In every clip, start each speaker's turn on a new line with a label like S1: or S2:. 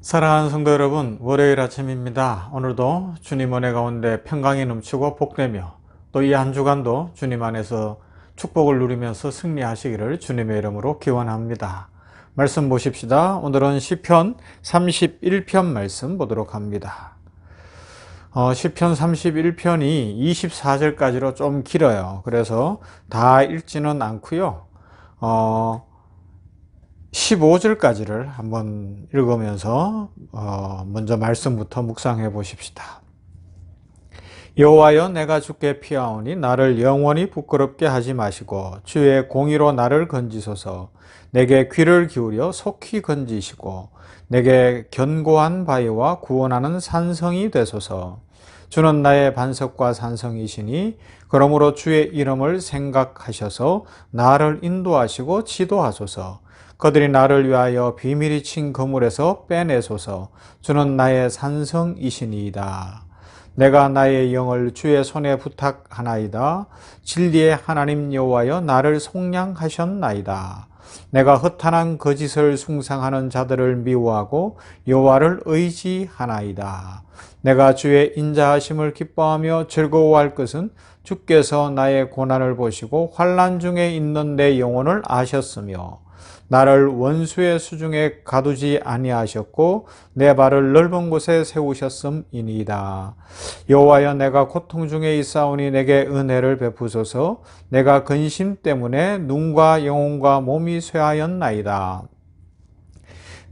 S1: 사랑하는 성도 여러분, 월요일 아침입니다. 오늘도 주님 은혜 가운데 평강이 넘치고 복되며 또 이 한 주간도 주님 안에서 축복을 누리면서 승리하시기를 주님의 이름으로 기원합니다. 말씀 보십시다. 오늘은 시편 31편 말씀 보도록 합니다. 어, 시편 31편이 24절까지로 좀 길어요. 그래서 다 읽지는 않고요. 어, 15절까지를 한번 읽으면서 어, 먼저 말씀부터 묵상해 보십시다. 여호와여 내가 주께 피하오니 나를 영원히 부끄럽게 하지 마시고 주의 공의로 나를 건지소서. 내게 귀를 기울여 속히 건지시고 내게 견고한 바위와 구원하는 산성이 되소서. 주는 나의 반석과 산성이시니 그러므로 주의 이름을 생각하셔서 나를 인도하시고 지도하소서 그들이 나를 위하여 비밀이 친 그물에서 빼내소서 주는 나의 산성이시니이다. 내가 나의 영을 주의 손에 부탁하나이다. 진리의 하나님 여호와여 나를 속량하셨나이다. 내가 허탄한 거짓을 숭상하는 자들을 미워하고 여호와를 의지하나이다. 내가 주의 인자하심을 기뻐하며 즐거워할 것은 주께서 나의 고난을 보시고 환난 중에 있는 내 영혼을 아셨으며 나를 원수의 수중에 가두지 아니하셨고 내 발을 넓은 곳에 세우셨음이니이다. 여호와여 내가 고통 중에 있사오니 내게 은혜를 베푸소서. 내가 근심 때문에 눈과 영혼과 몸이 쇠하였나이다.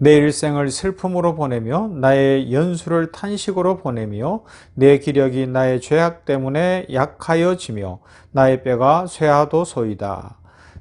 S1: 내 일생을 슬픔으로 보내며 나의 연수를 탄식으로 보내며 내 기력이 나의 죄악 때문에 약하여지며 나의 뼈가 쇠하도소이다.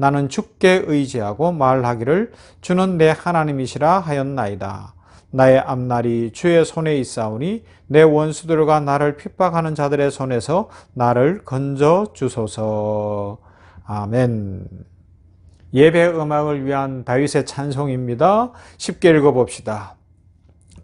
S1: 나는 주께 의지하고 말하기를 주는 내 하나님이시라 하였나이다. 나의 앞날이 주의 손에 있사오니 내 원수들과 나를 핍박하는 자들의 손에서 나를 건져 주소서. 아멘. 예배 음악을 위한 다윗의 찬송입니다. 쉽게 읽어봅시다.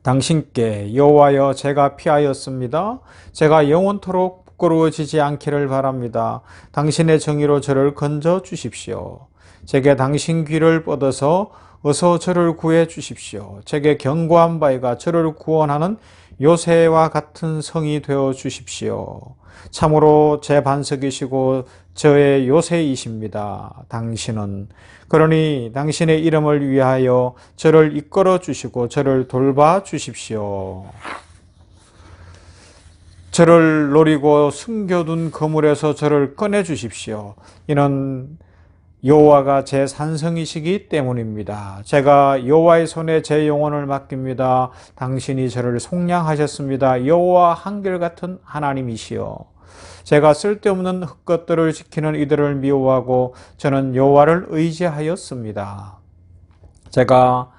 S1: 당신께 여호와여 제가 피하였습니다. 제가 영원토록 부끄러워지지 않기를 바랍니다. 당신의 정의로 저를 건져 주십시오. 제게 당신 귀를 뻗어서 어서 저를 구해 주십시오. 제게 견고한 바위가 저를 구원하는 요새와 같은 성이 되어 주십시오. 참으로 제 반석이시고 저의 요새이십니다. 당신은 그러니 당신의 이름을 위하여 저를 이끌어 주시고 저를 돌봐 주십시오. 저를 노리고 숨겨둔 거물에서 저를 꺼내 주십시오. 이는 여호와가 제 산성이시기 때문입니다. 제가 여호와의 손에 제 영혼을 맡깁니다. 당신이 저를 속량하셨습니다. 여호와 한결같은 하나님이시여. 제가 쓸데없는 흙것들을 지키는 이들을 미워하고 저는 여호와를 의지하였습니다. 제가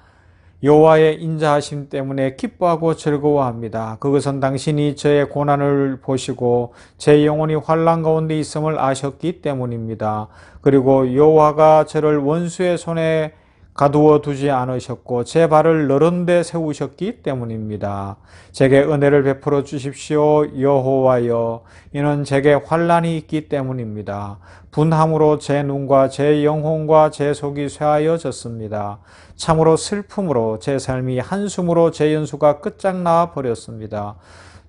S1: 여호와의 인자하심 때문에 기뻐하고 즐거워합니다. 그것은 당신이 저의 고난을 보시고 제 영혼이 환란 가운데 있음을 아셨기 때문입니다. 그리고 여호와가 저를 원수의 손에 가두어 두지 않으셨고 제 발을 너른 데 세우셨기 때문입니다. 제게 은혜를 베풀어 주십시오 여호와여 이는 제게 환란이 있기 때문입니다. 분함으로 제 눈과 제 영혼과 제 속이 쇠하여졌습니다. 참으로 슬픔으로 제 삶이 한숨으로 제 연수가 끝장나 버렸습니다.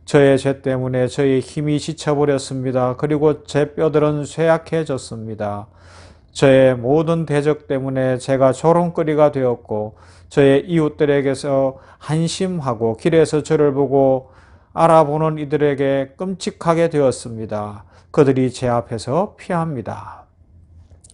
S1: 저의 죄 때문에 저의 힘이 지쳐버렸습니다. 그리고 제 뼈들은 쇠약해졌습니다. 저의 모든 대적 때문에 제가 조롱거리가 되었고 저의 이웃들에게서 한심하고 길에서 저를 보고 알아보는 이들에게 끔찍하게 되었습니다. 그들이 제 앞에서 피합니다.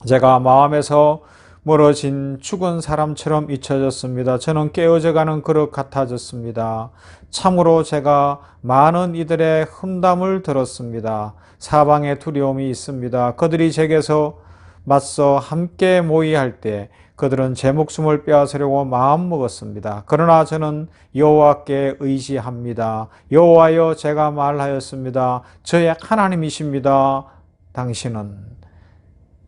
S1: 제가 마음에서 멀어진 죽은 사람처럼 잊혀졌습니다. 저는 깨어져 가는 그릇 같아졌습니다. 참으로 제가 많은 이들의 흠담을 들었습니다. 사방에 두려움이 있습니다. 그들이 제게서 맞서 함께 모의할 때 그들은 제 목숨을 빼앗으려고 마음먹었습니다. 그러나 저는 여호와께 의지합니다. 여호와여 제가 말하였습니다. 저의 하나님이십니다. 당신은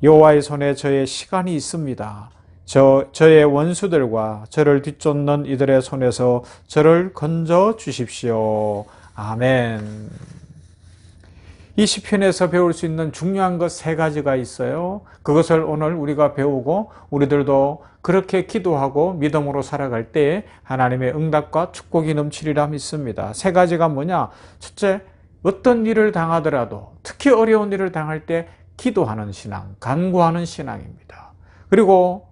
S1: 여호와의 손에 저의 시간이 있습니다. 저, 저의 원수들과 저를 뒤쫓는 이들의 손에서 저를 건져 주십시오. 아멘. 이 시편에서 배울 수 있는 중요한 것 세 가지가 있어요. 그것을 오늘 우리가 배우고 우리들도 그렇게 기도하고 믿음으로 살아갈 때 하나님의 응답과 축복이 넘치리라 믿습니다. 세 가지가 뭐냐? 첫째, 어떤 일을 당하더라도 특히 어려운 일을 당할 때 기도하는 신앙, 간구하는 신앙입니다. 그리고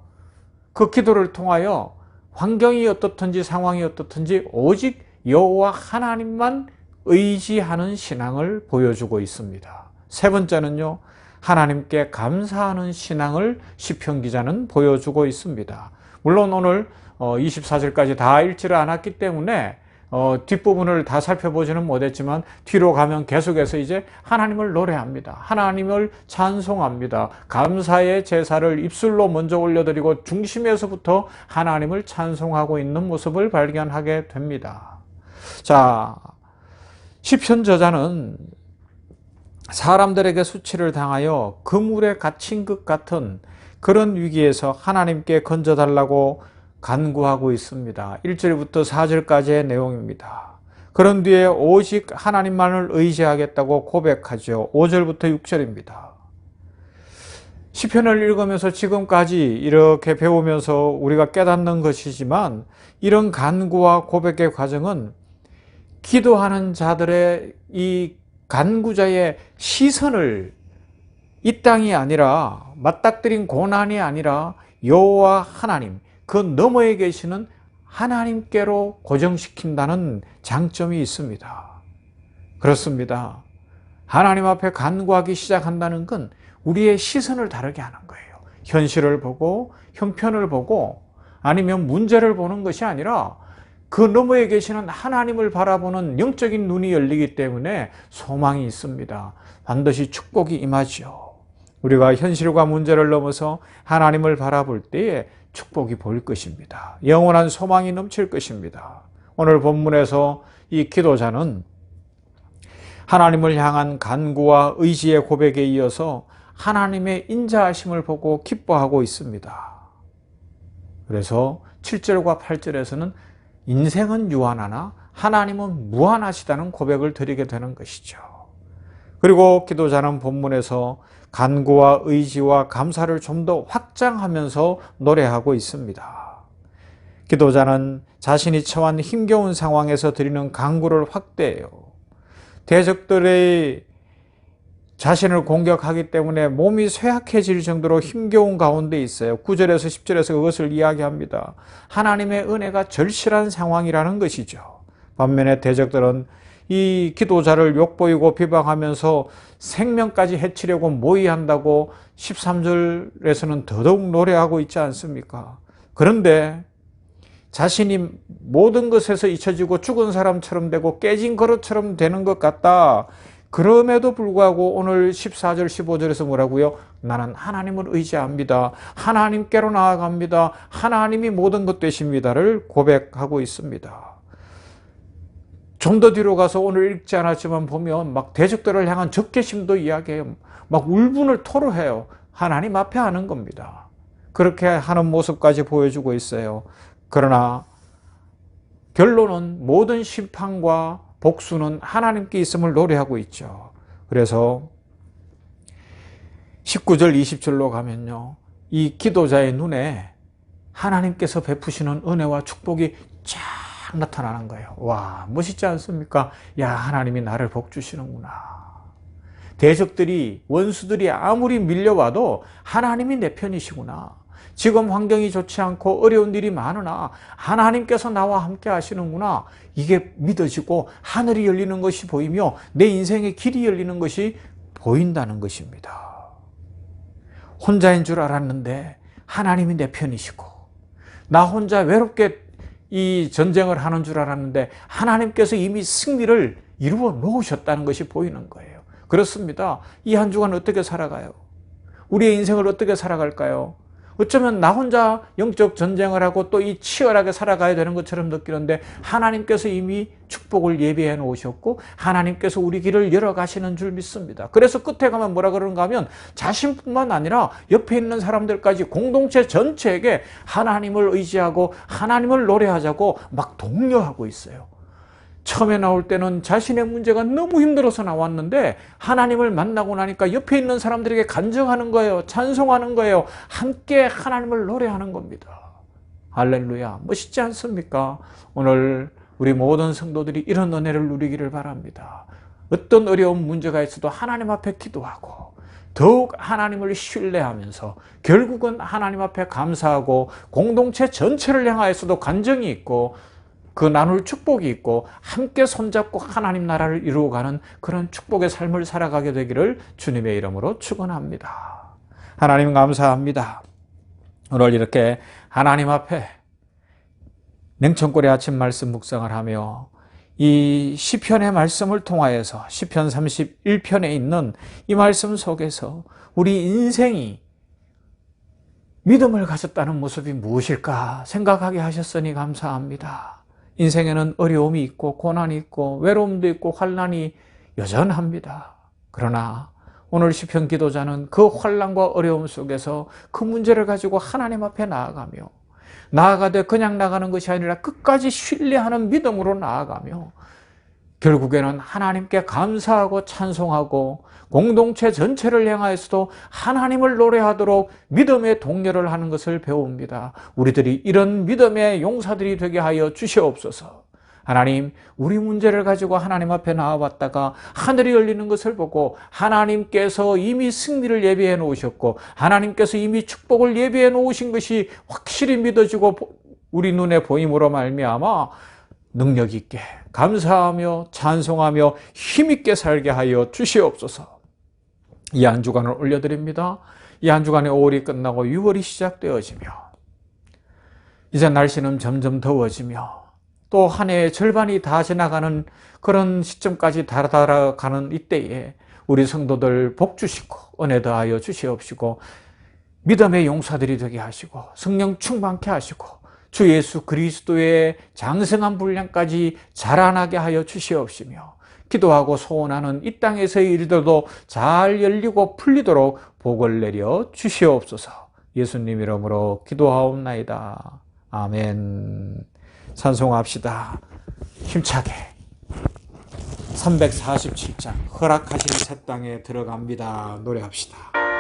S1: 그 기도를 통하여 환경이 어떻든지 상황이 어떻든지 오직 여호와 하나님만 의지하는 신앙을 보여주고 있습니다. 세 번째는요. 하나님께 감사하는 신앙을 시편 기자는 보여주고 있습니다. 물론 오늘 24절까지 다 읽지를 않았기 때문에 어, 뒷부분을 다 살펴보지는 못했지만 뒤로 가면 계속해서 이제 하나님을 노래합니다. 하나님을 찬송합니다. 감사의 제사를 입술로 먼저 올려드리고 중심에서부터 하나님을 찬송하고 있는 모습을 발견하게 됩니다. 자, 시편 저자는 사람들에게 수치를 당하여 그물에 갇힌 것 같은 그런 위기에서 하나님께 건져달라고 간구하고 있습니다. 1절부터 4절까지의 내용입니다. 그런 뒤에 오직 하나님만을 의지하겠다고 고백하죠. 5절부터 6절입니다. 시편을 읽으면서 지금까지 이렇게 배우면서 우리가 깨닫는 것이지만 이런 간구와 고백의 과정은 기도하는 자들의 이 간구자의 시선을 이 땅이 아니라 맞닥뜨린 고난이 아니라 여호와 하나님 그 너머에 계시는 하나님께로 고정시킨다는 장점이 있습니다. 그렇습니다. 하나님 앞에 간구하기 시작한다는 건 우리의 시선을 다르게 하는 거예요. 현실을 보고 형편을 보고 아니면 문제를 보는 것이 아니라 그 너머에 계시는 하나님을 바라보는 영적인 눈이 열리기 때문에 소망이 있습니다. 반드시 축복이 임하죠. 우리가 현실과 문제를 넘어서 하나님을 바라볼 때에 축복이 보일 것입니다. 영원한 소망이 넘칠 것입니다. 오늘 본문에서 이 기도자는 하나님을 향한 간구와 의지의 고백에 이어서 하나님의 인자하심을 보고 기뻐하고 있습니다. 그래서 7절과 8절에서는 인생은 유한하나 하나님은 무한하시다는 고백을 드리게 되는 것이죠. 그리고 기도자는 본문에서 간구와 의지와 감사를 좀 더 확장하면서 노래하고 있습니다. 기도자는 자신이 처한 힘겨운 상황에서 드리는 간구를 확대해요. 대적들의 자신을 공격하기 때문에 몸이 쇠약해질 정도로 힘겨운 가운데 있어요. 9절에서 10절에서 그것을 이야기합니다. 하나님의 은혜가 절실한 상황이라는 것이죠. 반면에 대적들은 이 기도자를 욕보이고 비방하면서 생명까지 해치려고 모의한다고 13절에서는 더더욱 노래하고 있지 않습니까? 그런데 자신이 모든 것에서 잊혀지고 죽은 사람처럼 되고 깨진 그릇처럼 되는 것 같다. 그럼에도 불구하고 오늘 14절, 15절에서 뭐라고요? 나는 하나님을 의지합니다. 하나님께로 나아갑니다. 하나님이 모든 것 되십니다를 고백하고 있습니다. 좀 더 뒤로 가서 오늘 읽지 않았지만 보면 막 대적들을 향한 적개심도 이야기해요. 막 울분을 토로해요. 하나님 앞에 하는 겁니다. 그렇게 하는 모습까지 보여주고 있어요. 그러나 결론은 모든 심판과 복수는 하나님께 있음을 노래하고 있죠. 그래서 19절, 20절로 가면요. 이 기도자의 눈에 하나님께서 베푸시는 은혜와 축복이 쫙 나타나는 거예요. 와, 멋있지 않습니까? 야, 하나님이 나를 복 주시는구나. 대적들이, 원수들이 아무리 밀려와도 하나님이 내 편이시구나. 지금 환경이 좋지 않고 어려운 일이 많으나 하나님께서 나와 함께 하시는구나. 이게 믿어지고 하늘이 열리는 것이 보이며 내 인생의 길이 열리는 것이 보인다는 것입니다. 혼자인 줄 알았는데 하나님이 내 편이시고 나 혼자 외롭게 이 전쟁을 하는 줄 알았는데 하나님께서 이미 승리를 이루어 놓으셨다는 것이 보이는 거예요. 그렇습니다. 이 한 주간 어떻게 살아가요? 우리의 인생을 어떻게 살아갈까요? 어쩌면 나 혼자 영적 전쟁을 하고 또 이 치열하게 살아가야 되는 것처럼 느끼는데 하나님께서 이미 축복을 예비해 놓으셨고 하나님께서 우리 길을 열어 가시는 줄 믿습니다. 그래서 끝에 가면 뭐라 그러는가 하면 자신뿐만 아니라 옆에 있는 사람들까지 공동체 전체에게 하나님을 의지하고 하나님을 노래하자고 막 독려하고 있어요. 처음에 나올 때는 자신의 문제가 너무 힘들어서 나왔는데 하나님을 만나고 나니까 옆에 있는 사람들에게 간증하는 거예요. 찬송하는 거예요. 함께 하나님을 노래하는 겁니다. 할렐루야. 멋있지 않습니까? 오늘 우리 모든 성도들이 이런 은혜를 누리기를 바랍니다. 어떤 어려운 문제가 있어도 하나님 앞에 기도하고 더욱 하나님을 신뢰하면서 결국은 하나님 앞에 감사하고 공동체 전체를 향하여서도 간정이 있고 그 나눌 축복이 있고 함께 손잡고 하나님 나라를 이루어가는 그런 축복의 삶을 살아가게 되기를 주님의 이름으로 축원합니다. 하나님 감사합니다. 오늘 이렇게 하나님 앞에 냉천골의 아침 말씀 묵상을 하며 이 시편의 말씀을 통하여서 시편 31편에 있는 이 말씀 속에서 우리 인생이 믿음을 가졌다는 모습이 무엇일까 생각하게 하셨으니 감사합니다. 인생에는 어려움이 있고 고난이 있고 외로움도 있고 환란이 여전합니다. 그러나 오늘 시편 기도자는 그 환란과 어려움 속에서 그 문제를 가지고 하나님 앞에 나아가며 나아가되 그냥 나가는 것이 아니라 끝까지 신뢰하는 믿음으로 나아가며 결국에는 하나님께 감사하고 찬송하고 공동체 전체를 향하여서도 하나님을 노래하도록 믿음의 동료를 하는 것을 배웁니다. 우리들이 이런 믿음의 용사들이 되게 하여 주시옵소서. 하나님, 우리 문제를 가지고 하나님 앞에 나와봤다가 하늘이 열리는 것을 보고 하나님께서 이미 승리를 예비해 놓으셨고 하나님께서 이미 축복을 예비해 놓으신 것이 확실히 믿어지고 우리 눈에 보임으로 말미암아 능력 있게 감사하며 찬송하며 힘있게 살게 하여 주시옵소서. 이 한 주간을 올려드립니다. 이 한 주간의 5월이 끝나고 6월이 시작되어지며 이제 날씨는 점점 더워지며 또 한 해의 절반이 다 지나가는 그런 시점까지 달아가는 이때에 우리 성도들 복 주시고 은혜 더하여 주시옵시고 믿음의 용사들이 되게 하시고 성령 충만케 하시고 주 예수 그리스도의 장성한 분량까지 자라나게 하여 주시옵시며 기도하고 소원하는 이 땅에서의 일들도 잘 열리고 풀리도록 복을 내려 주시옵소서. 예수님 이름으로 기도하옵나이다. 아멘. 찬송합시다. 힘차게. 347장 허락하신 새 땅에 들어갑니다. 노래합시다.